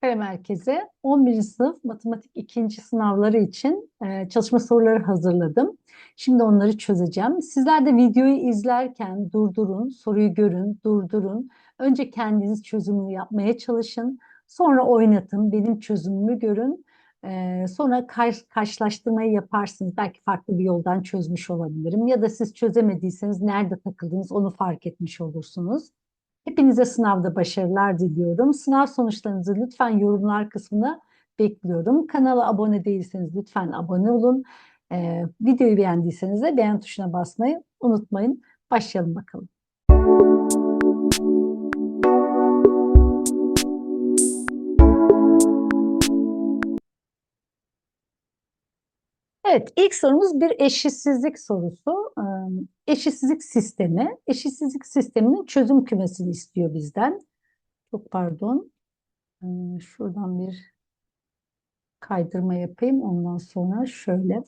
Kare Merkez'e 11. sınıf matematik ikinci sınavları için e, çalışma soruları hazırladım. Şimdi onları çözeceğim. Sizler de videoyu izlerken durdurun, soruyu görün, durdurun. Önce kendiniz çözümünü yapmaya çalışın. Sonra oynatın, benim çözümümü görün. E, sonra kar, karşılaştırmayı yaparsınız. Belki farklı bir yoldan çözmüş olabilirim. Ya da siz çözemediyseniz nerede takıldınız onu fark etmiş olursunuz. Hepinize sınavda başarılar diliyorum. Sınav sonuçlarınızı lütfen yorumlar kısmına bekliyorum. Kanala abone değilseniz lütfen abone olun. Ee, videoyu beğendiyseniz de beğen tuşuna basmayı unutmayın. Başlayalım bakalım. Evet, ilk sorumuz bir eşitsizlik sorusu. Ee, Eşitsizlik sistemi. Eşitsizlik sisteminin çözüm kümesini istiyor bizden. Çok pardon. Ee, Şuradan bir kaydırma yapayım. Ondan sonra şöyle.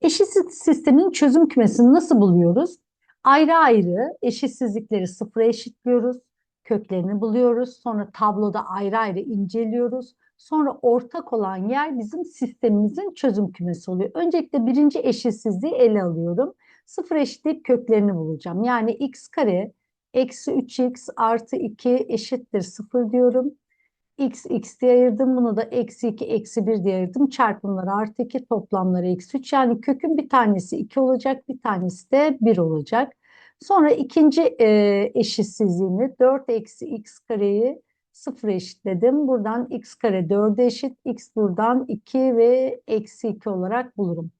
Eşitsizlik sisteminin çözüm kümesini nasıl buluyoruz? Ayrı ayrı eşitsizlikleri sıfıra eşitliyoruz. Köklerini buluyoruz. Sonra tabloda ayrı ayrı inceliyoruz. Sonra ortak olan yer bizim sistemimizin çözüm kümesi oluyor. Öncelikle birinci eşitsizliği ele alıyorum. Sıfır eşitleyip köklerini bulacağım. Yani x kare eksi 3x artı 2 eşittir 0 diyorum. x x diye ayırdım. Bunu da eksi 2 eksi 1 diye ayırdım. Çarpımları artı 2 toplamları eksi 3. Yani kökün bir tanesi 2 olacak. Bir tanesi de 1 olacak. Sonra ikinci e, eşitsizliğini 4 eksi x kareyi 0 eşitledim. Buradan x kare 4'e eşit. x buradan 2 ve eksi 2 olarak bulurum.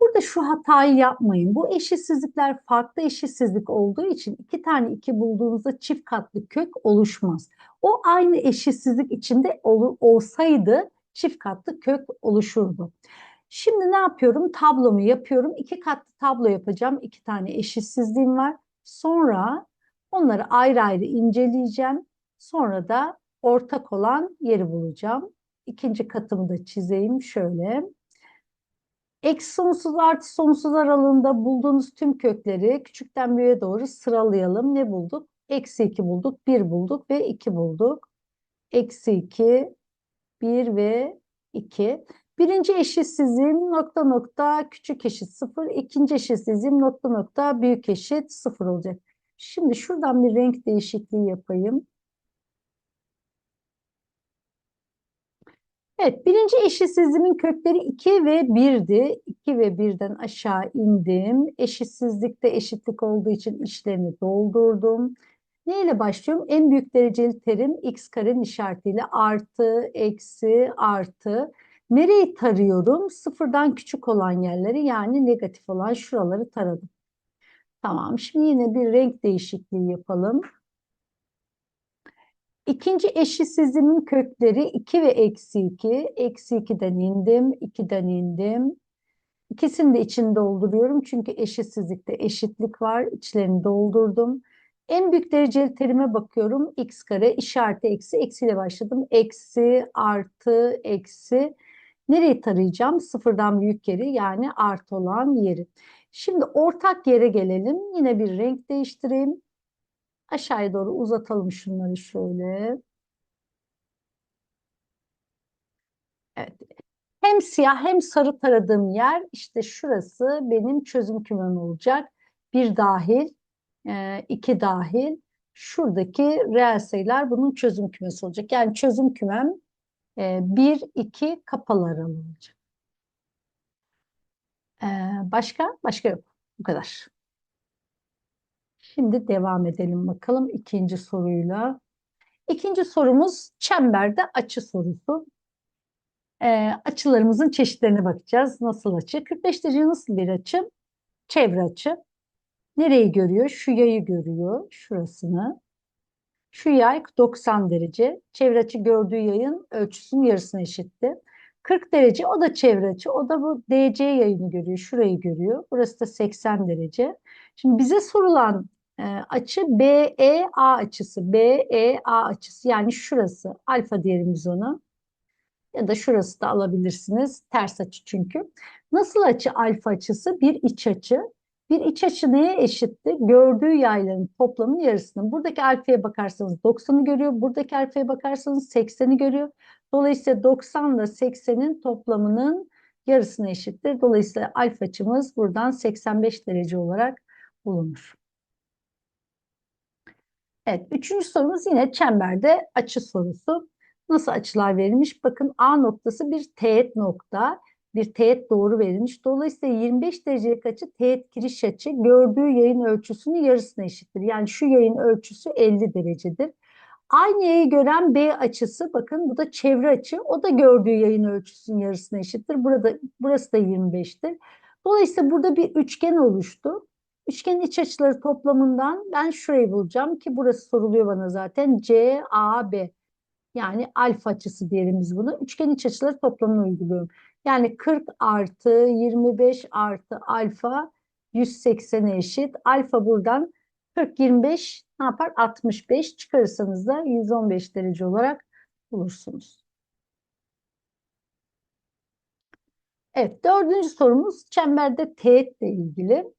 Burada şu hatayı yapmayın. Bu eşitsizlikler farklı eşitsizlik olduğu için iki tane 2 bulduğunuzda çift katlı kök oluşmaz. O aynı eşitsizlik içinde ol, olsaydı çift katlı kök oluşurdu. Şimdi ne yapıyorum? Tablomu yapıyorum. İki katlı tablo yapacağım. İki tane eşitsizliğim var. Sonra onları ayrı ayrı inceleyeceğim. Sonra da ortak olan yeri bulacağım. İkinci katımı da çizeyim şöyle. Eksi sonsuz artı sonsuz aralığında bulduğunuz tüm kökleri küçükten büyüğe doğru sıralayalım. Ne bulduk? Eksi 2 bulduk, 1 bulduk ve 2 bulduk. Eksi 2, 1 ve 2. Birinci eşitsizliğim nokta nokta küçük eşit 0. İkinci eşitsizliğim nokta nokta büyük eşit 0 olacak. Şimdi şuradan bir renk değişikliği yapayım. Evet, birinci eşitsizliğimin kökleri 2 ve 1'di. 2 ve 1'den aşağı indim. Eşitsizlikte eşitlik olduğu için işlerini doldurdum. Ne ile başlıyorum? En büyük dereceli terim x karenin işaretiyle artı, eksi, artı. Nereyi tarıyorum? Sıfırdan küçük olan yerleri yani negatif olan şuraları taradım. Tamam, şimdi yine bir renk değişikliği yapalım. İkinci eşitsizliğimin kökleri 2 ve eksi 2. Eksi 2'den indim, 2'den indim. İkisini de içini dolduruyorum çünkü eşitsizlikte eşitlik var. İçlerini doldurdum. En büyük dereceli terime bakıyorum. x kare işareti eksi, eksiyle başladım. Eksi, artı, eksi. Nereyi tarayacağım? Sıfırdan büyük yeri yani artı olan yeri. Şimdi ortak yere gelelim. Yine bir renk değiştireyim. Aşağıya doğru uzatalım şunları şöyle. Evet. Hem siyah hem sarı taradığım yer işte şurası benim çözüm kümem olacak. Bir dahil, e, iki dahil. Şuradaki reel sayılar bunun çözüm kümesi olacak. Yani çözüm kümem e, bir, iki kapalı aralığı olacak. E, başka? Başka yok. Bu kadar. Şimdi devam edelim bakalım ikinci soruyla. İkinci sorumuz çemberde açı sorusu. Ee, açılarımızın çeşitlerine bakacağız. Nasıl açı? 45 derece nasıl bir açı? Çevre açı. Nereyi görüyor? Şu yayı görüyor. Şurasını. Şu yay 90 derece. Çevre açı gördüğü yayın ölçüsünün yarısına eşitti. 40 derece o da çevre açı. O da bu DC yayını görüyor. Şurayı görüyor. Burası da 80 derece. Şimdi bize sorulan e, açı BEA açısı. BEA açısı yani şurası. Alfa diyelim biz ona. Ya da şurası da alabilirsiniz. Ters açı çünkü. Nasıl açı alfa açısı? Bir iç açı. Bir iç açı neye eşitti? Gördüğü yayların toplamının yarısının. Buradaki alfaya bakarsanız 90'ı görüyor. Buradaki alfaya bakarsanız 80'i görüyor. Dolayısıyla 90 ile 80'in toplamının yarısına eşittir. Dolayısıyla alfa açımız buradan 85 derece olarak bulunur. Evet, üçüncü sorumuz yine çemberde açı sorusu. Nasıl açılar verilmiş? Bakın A noktası bir teğet nokta, bir teğet doğru verilmiş. Dolayısıyla 25 derecelik açı teğet kiriş açı gördüğü yayın ölçüsünün yarısına eşittir. Yani şu yayın ölçüsü 50 derecedir. Aynı yayı gören B açısı bakın bu da çevre açı. O da gördüğü yayın ölçüsünün yarısına eşittir. Burada burası da 25'tir. Dolayısıyla burada bir üçgen oluştu. Üçgenin iç açıları toplamından ben şurayı bulacağım ki burası soruluyor bana zaten. C, A, B. Yani alfa açısı diyelim biz bunu. Üçgen iç açıları toplamını uyguluyorum. Yani 40 artı 25 artı alfa 180'e eşit. Alfa buradan 40, 25 ne yapar? 65 çıkarırsanız da 115 derece olarak bulursunuz. Evet, dördüncü sorumuz çemberde teğetle ilgili.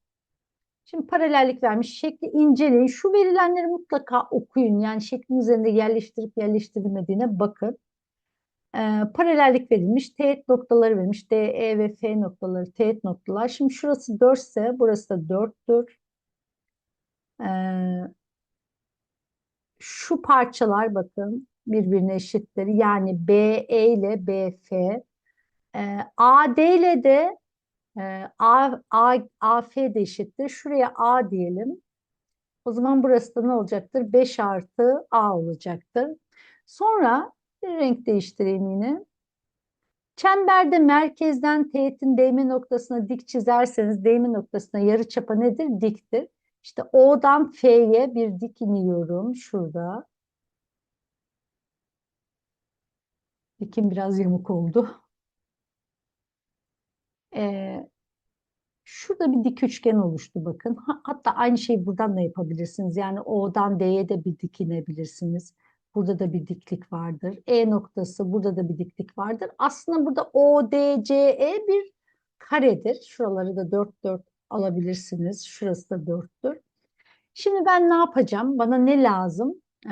Şimdi paralellik vermiş. Şekli inceleyin. Şu verilenleri mutlaka okuyun. Yani şeklin üzerinde yerleştirip yerleştirilmediğine bakın. Ee, paralellik verilmiş. Teğet noktaları verilmiş. D, E ve F noktaları teğet noktalar. Şimdi şurası 4 ise burası da 4'tür. Ee, şu parçalar bakın birbirine eşittir. Yani BE ile BF. Ee, AD ile de e, A, A, AF de eşittir. Şuraya A diyelim. O zaman burası da ne olacaktır? 5 artı A olacaktır. Sonra renk değiştireyim yine. Çemberde merkezden teğetin değme noktasına dik çizerseniz değme noktasına yarıçapı nedir? Diktir. İşte O'dan F'ye bir dik iniyorum şurada. Dikim biraz yamuk oldu. Ee, şurada bir dik üçgen oluştu bakın. Hatta aynı şeyi buradan da yapabilirsiniz. Yani O'dan D'ye de bir dik inebilirsiniz. Burada da bir diklik vardır. E noktası burada da bir diklik vardır. Aslında burada ODCE bir karedir. Şuraları da 4 4 alabilirsiniz. Şurası da 4'tür. Şimdi ben ne yapacağım? Bana ne lazım? Ee,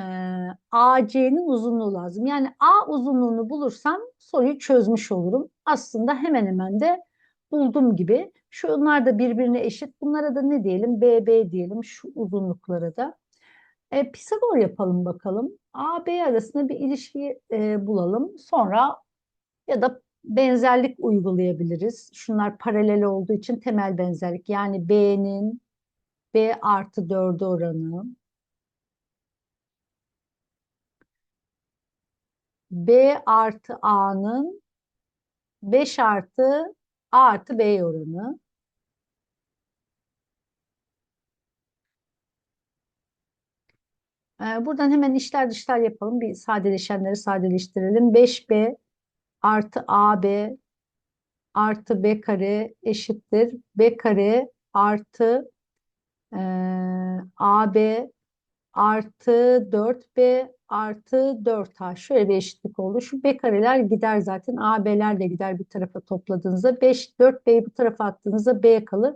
AC'nin uzunluğu lazım. Yani A uzunluğunu bulursam soruyu çözmüş olurum. Aslında hemen hemen de buldum gibi. Şunlar da birbirine eşit. Bunlara da ne diyelim? BB diyelim şu uzunluklara da. E, Pisagor yapalım bakalım. A, B arasında bir ilişki e, bulalım. Sonra ya da benzerlik uygulayabiliriz. Şunlar paralel olduğu için temel benzerlik. Yani B'nin B artı 4'e oranı. B artı A'nın 5 artı A artı B oranı. Ee, buradan hemen işler dışlar yapalım. Bir sadeleşenleri sadeleştirelim. 5B artı AB artı B kare eşittir. B kare artı e, AB artı 4B artı 4A. Şöyle bir eşitlik oldu. Şu B kareler gider zaten. AB'ler de gider bir tarafa topladığınızda. 5, 4B'yi bu tarafa attığınızda B kalır.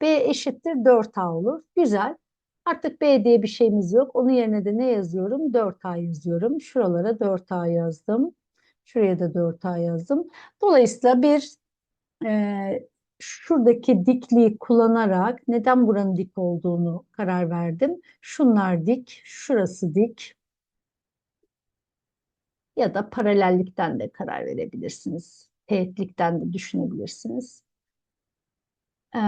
B eşittir 4A olur. Güzel. Artık B diye bir şeyimiz yok. Onun yerine de ne yazıyorum? 4A yazıyorum. Şuralara 4A yazdım. Şuraya da 4A yazdım. Dolayısıyla bir e, şuradaki dikliği kullanarak neden buranın dik olduğunu karar verdim. Şunlar dik, şurası dik. Ya da paralellikten de karar verebilirsiniz. Teğetlikten de düşünebilirsiniz. Ee,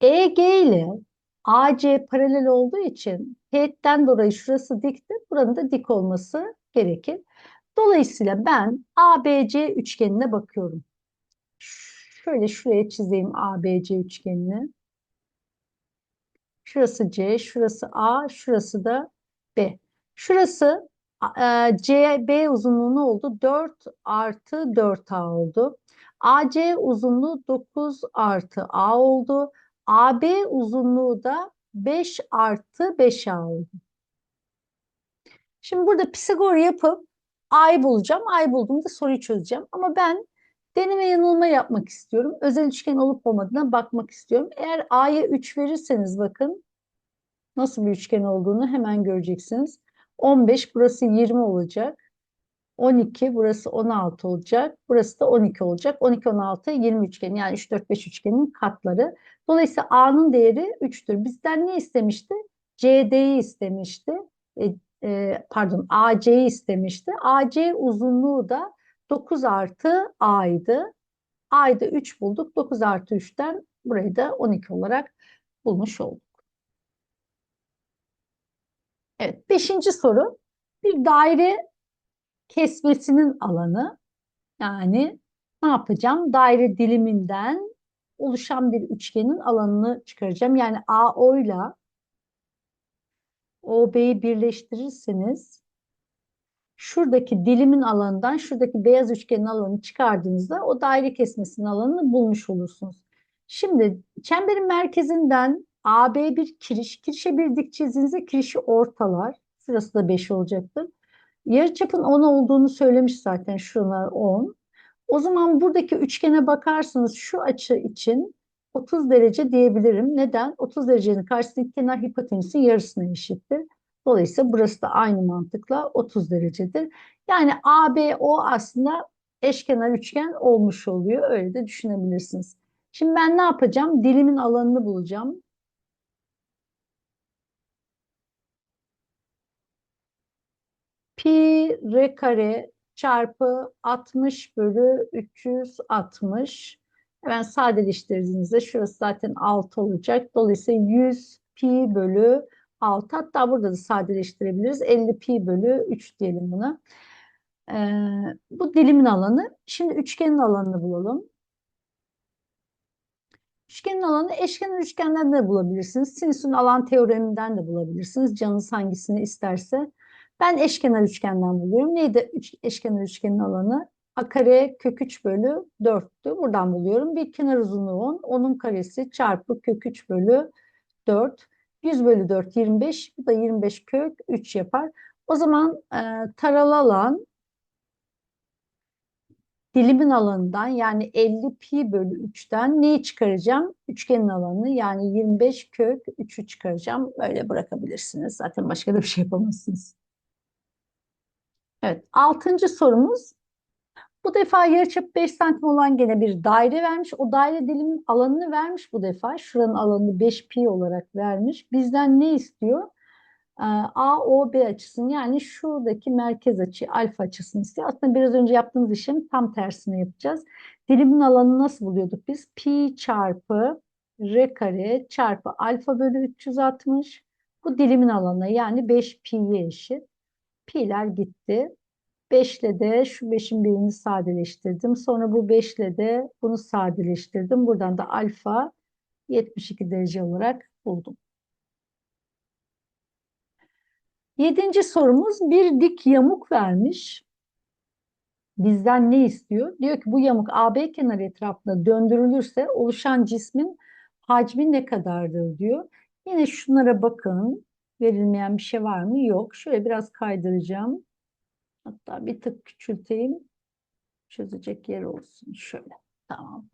EG ile AC paralel olduğu için teğetten dolayı şurası dikti. Buranın da dik olması gerekir. Dolayısıyla ben ABC üçgenine bakıyorum. Şöyle şuraya çizeyim ABC üçgenini. Şurası C, şurası A, şurası da B. Şurası e, CB uzunluğu ne oldu? 4 artı 4A oldu. AC uzunluğu 9 artı A oldu. AB uzunluğu da 5 artı 5A oldu. Şimdi burada Pisagor yapıp A'yı bulacağım. A'yı bulduğumda soruyu çözeceğim. Ama ben Deneme yanılma yapmak istiyorum. Özel üçgen olup olmadığına bakmak istiyorum. Eğer A'ya 3 verirseniz bakın nasıl bir üçgen olduğunu hemen göreceksiniz. 15 burası 20 olacak. 12 burası 16 olacak. Burası da 12 olacak. 12 16 20 üçgen yani 3 4 5 üçgenin katları. Dolayısıyla A'nın değeri 3'tür. Bizden ne istemişti? CD'yi istemişti. E, e, pardon AC'yi istemişti. AC uzunluğu da 9 artı A'ydı. A'yı 3 bulduk. 9 artı 3'ten burayı da 12 olarak bulmuş olduk. Evet, beşinci soru. Bir daire kesmesinin alanı. Yani ne yapacağım? Daire diliminden oluşan bir üçgenin alanını çıkaracağım. Yani AO ile OB'yi birleştirirseniz şuradaki dilimin alanından şuradaki beyaz üçgenin alanını çıkardığınızda o daire kesmesinin alanını bulmuş olursunuz. Şimdi çemberin merkezinden AB bir kiriş, kirişe bir dik çizdiğinizde kirişi ortalar. Sırası da 5 olacaktır. Yarıçapın 10 olduğunu söylemiş zaten şunlar 10. O zaman buradaki üçgene bakarsanız şu açı için 30 derece diyebilirim. Neden? 30 derecenin karşısındaki kenar hipotenüsün yarısına eşittir. Dolayısıyla burası da aynı mantıkla 30 derecedir. Yani ABO aslında eşkenar üçgen olmuş oluyor. Öyle de düşünebilirsiniz. Şimdi ben ne yapacağım? Dilimin alanını bulacağım. Pi r kare çarpı 60 bölü 360. Hemen sadeleştirdiğinizde şurası zaten 6 olacak. Dolayısıyla 100 pi bölü 6. Hatta burada da sadeleştirebiliriz. 50 pi bölü 3 diyelim buna. Ee, bu dilimin alanı. Şimdi üçgenin alanını bulalım. Üçgenin alanı eşkenar üçgenden de bulabilirsiniz. Sinüsün alan teoreminden de bulabilirsiniz. Canınız hangisini isterse. Ben eşkenar üçgenden buluyorum. Neydi üç, eşkenar üçgenin alanı? A kare kök 3 bölü 4'tü. Buradan buluyorum. Bir kenar uzunluğu 10. Onun karesi çarpı kök 3 bölü 4. 100 bölü 4 25. Bu da 25 kök 3 yapar. O zaman e, taralı alan dilimin alanından yani 50 pi bölü 3'ten neyi çıkaracağım? Üçgenin alanını yani 25 kök 3'ü çıkaracağım. Böyle bırakabilirsiniz. Zaten başka da bir şey yapamazsınız. Evet, altıncı sorumuz. Bu defa yarıçapı 5 santim olan gene bir daire vermiş. O daire dilimin alanını vermiş bu defa. Şuranın alanını 5 pi olarak vermiş. Bizden ne istiyor? Ee, AOB açısını yani şuradaki merkez açı alfa açısını istiyor. Aslında biraz önce yaptığımız işin tam tersini yapacağız. Dilimin alanını nasıl buluyorduk biz? Pi çarpı r kare çarpı alfa bölü 360. Bu dilimin alanı yani 5 pi'ye eşit. Pi'ler gitti. 5 ile de şu 5'in birini sadeleştirdim. Sonra bu 5 ile de bunu sadeleştirdim. Buradan da alfa 72 derece olarak buldum. Yedinci sorumuz bir dik yamuk vermiş. Bizden ne istiyor? Diyor ki bu yamuk AB kenarı etrafında döndürülürse oluşan cismin hacmi ne kadardır diyor. Yine şunlara bakın. Verilmeyen bir şey var mı? Yok. Şöyle biraz kaydıracağım. Hatta bir tık küçülteyim. Çözecek yer olsun. Şöyle. Tamam.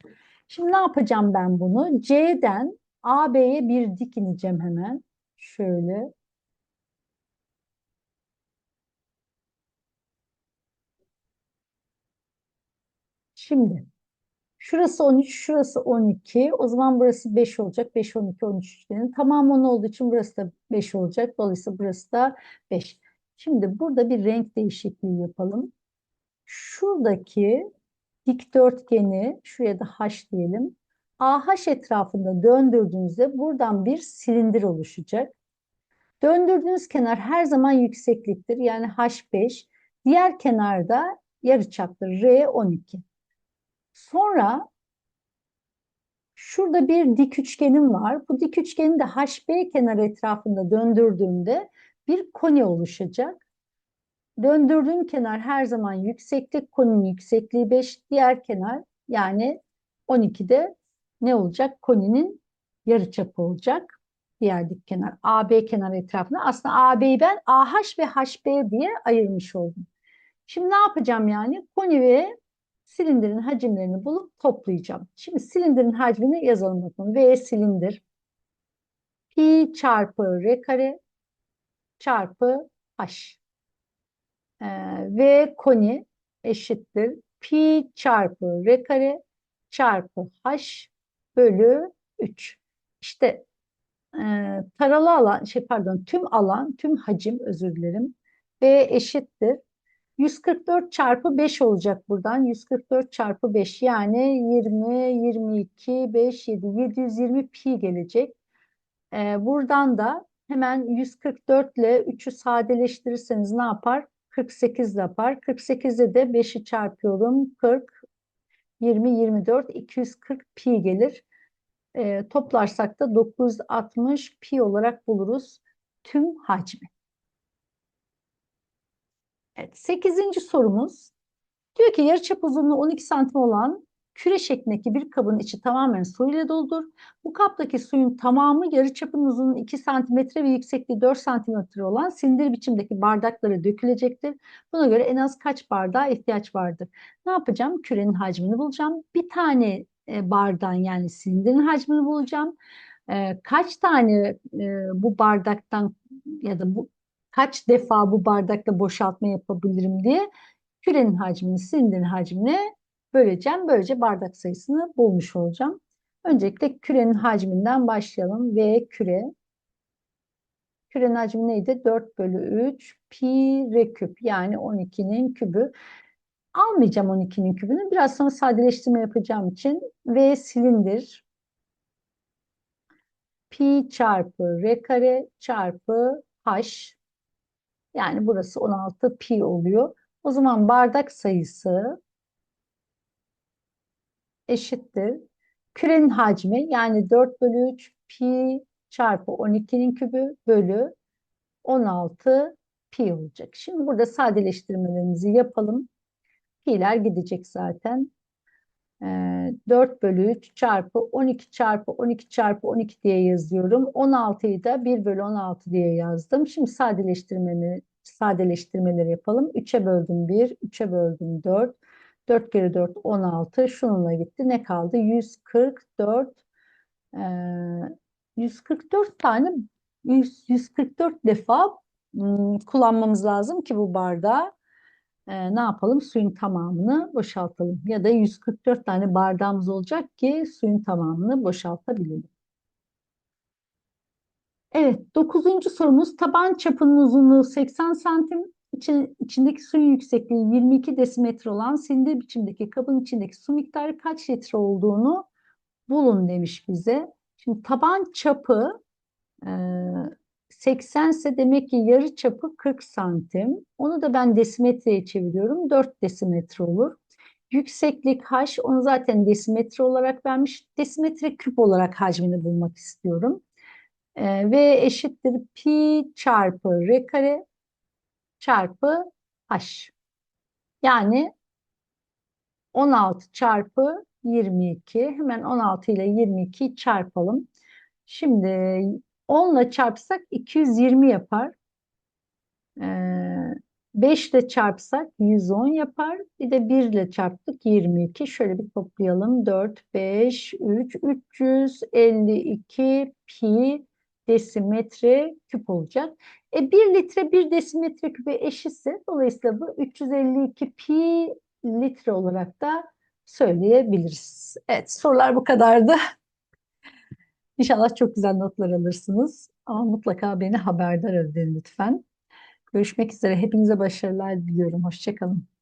Şimdi ne yapacağım ben bunu? C'den AB'ye bir dik ineceğim hemen. Şöyle. Şimdi şurası 13, şurası 12. O zaman burası 5 olacak. 5, 12, 13 üçgenin. Tamam 10 olduğu için burası da 5 olacak. Dolayısıyla burası da 5. Şimdi burada bir renk değişikliği yapalım. Şuradaki dikdörtgeni, şuraya da H diyelim. AH etrafında döndürdüğünüzde buradan bir silindir oluşacak. Döndürdüğünüz kenar her zaman yüksekliktir. Yani H5. Diğer kenarda yarıçaptır. R12. Sonra şurada bir dik üçgenim var. Bu dik üçgeni de HB kenarı etrafında döndürdüğümde bir koni oluşacak. Döndürdüğüm kenar her zaman yükseklik. Koninin yüksekliği 5. Diğer kenar yani 12'de ne olacak? Koninin yarıçapı olacak. Diğer dik kenar AB kenar etrafında. Aslında AB'yi ben AH ve HB diye ayırmış oldum. Şimdi ne yapacağım yani? Koni ve silindirin hacimlerini bulup toplayacağım. Şimdi silindirin hacmini yazalım bakalım. V silindir pi çarpı r kare çarpı h. Ee, v koni eşittir pi çarpı r kare çarpı h bölü 3. İşte e, taralı alan, şey pardon tüm alan, tüm hacim özür dilerim. V eşittir 144 çarpı 5 olacak buradan. 144 çarpı 5 yani 20, 22, 5, 7, 720 pi gelecek. Ee, buradan da hemen 144 ile 3'ü sadeleştirirseniz ne yapar? 48 yapar. 48'de de 5'i çarpıyorum. 40, 20, 24, 240 pi gelir. Ee, toplarsak da 960 pi olarak buluruz tüm hacmi. Evet, 8. sorumuz. Diyor ki yarıçap uzunluğu 12 santim olan küre şeklindeki bir kabın içi tamamen su ile doldur. Bu kaptaki suyun tamamı yarıçapın uzunluğu 2 santimetre ve yüksekliği 4 santimetre olan silindir biçimdeki bardaklara dökülecektir. Buna göre en az kaç bardağa ihtiyaç vardır? Ne yapacağım? Kürenin hacmini bulacağım. Bir tane e, bardağın yani silindirin hacmini bulacağım. E, kaç tane e, bu bardaktan ya da bu kaç defa bu bardakla boşaltma yapabilirim diye kürenin hacmini, silindirin hacmini böleceğim. Böylece bardak sayısını bulmuş olacağım. Öncelikle kürenin hacminden başlayalım. V küre. Kürenin hacmi neydi? 4 bölü 3 pi r küp yani 12'nin kübü. Almayacağım 12'nin kübünü. Biraz sonra sadeleştirme yapacağım için V silindir pi çarpı r kare çarpı h yani burası 16 pi oluyor. O zaman bardak sayısı eşittir. Kürenin hacmi yani 4 bölü 3 pi çarpı 12'nin kübü bölü 16 pi olacak. Şimdi burada sadeleştirmelerimizi yapalım. Pi'ler gidecek zaten. 4 ee, bölü 3 çarpı 12 çarpı 12 çarpı 12 diye yazıyorum. 16'yı da 1 bölü 16 diye yazdım. Şimdi sadeleştirmemi, sadeleştirmeleri yapalım. 3'e böldüm 1, 3'e böldüm 4. 4 kere 4 16. Şununla gitti. Ne kaldı? 144 e, 144 tane 100, 144 defa ım, kullanmamız lazım ki bu bardağı e, ne yapalım? Suyun tamamını boşaltalım. Ya da 144 tane bardağımız olacak ki suyun tamamını boşaltabilelim. Evet, dokuzuncu sorumuz taban çapının uzunluğu 80 santim, için, içindeki suyun yüksekliği 22 desimetre olan silindir biçimdeki kabın içindeki su miktarı kaç litre olduğunu bulun demiş bize. Şimdi taban çapı e, 80 ise demek ki yarı çapı 40 santim. Onu da ben desimetreye çeviriyorum. 4 desimetre olur. Yükseklik h onu zaten desimetre olarak vermiş. Desimetre küp olarak hacmini bulmak istiyorum. E, ve eşittir pi çarpı r kare çarpı h. Yani 16 çarpı 22. Hemen 16 ile 22'yi çarpalım. Şimdi 10 ile çarpsak 220 yapar. Ee, 5 ile çarpsak 110 yapar. Bir de 1 ile çarptık 22. Şöyle bir toplayalım. 4, 5, 3, 352 pi desimetre küp olacak. E 1 litre 1 desimetre küpe eşitse dolayısıyla bu 352 pi litre olarak da söyleyebiliriz. Evet sorular bu kadardı. İnşallah çok güzel notlar alırsınız. Ama mutlaka beni haberdar edin lütfen. Görüşmek üzere. Hepinize başarılar diliyorum. Hoşçakalın.